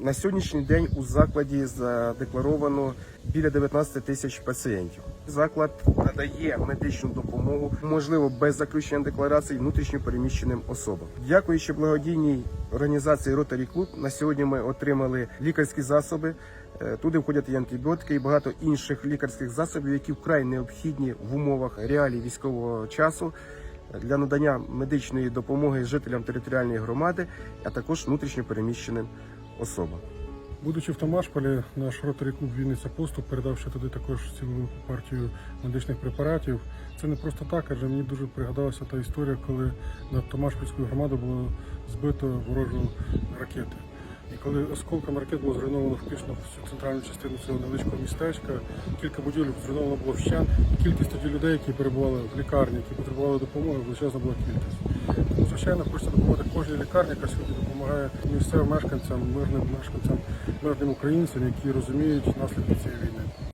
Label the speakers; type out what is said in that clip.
Speaker 1: На сьогоднішній день у закладі задекларовано біля 19 тисяч пацієнтів. Заклад надає медичну допомогу, можливо, без заключення декларацій внутрішньо переміщеним особам. Дякуючи благодійній організації Rotary Club, на сьогодні ми отримали лікарські засоби. Е, Туди входять і антибіотики, і багато інших лікарських засобів, які вкрай необхідні в умовах реалій військового часу для надання медичної допомоги жителям територіальної громади, а також внутрішньо особам.
Speaker 2: Будучи в Томашполі, наш роторі клуб Вінниця Поступ, передавши туди також цілу велику партію медичних препаратів. Це не просто так, адже мені дуже пригадалася та історія, коли над Томашпільською громадою було збито ворожу ракети. Коли осколком ракет було зруйновано фактично всю центральну частину цього невеличкого містечка, кілька будівель зруйновано було вщен. кількість тоді людей, які перебували в лікарні, які потребували допомоги, величезна була кількість. Звичайно, хочеться допомогти кожній лікарні, яка сьогодні допомагає місцевим мешканцям, мирним мешканцям, мирним українцям, які розуміють наслідки цієї війни.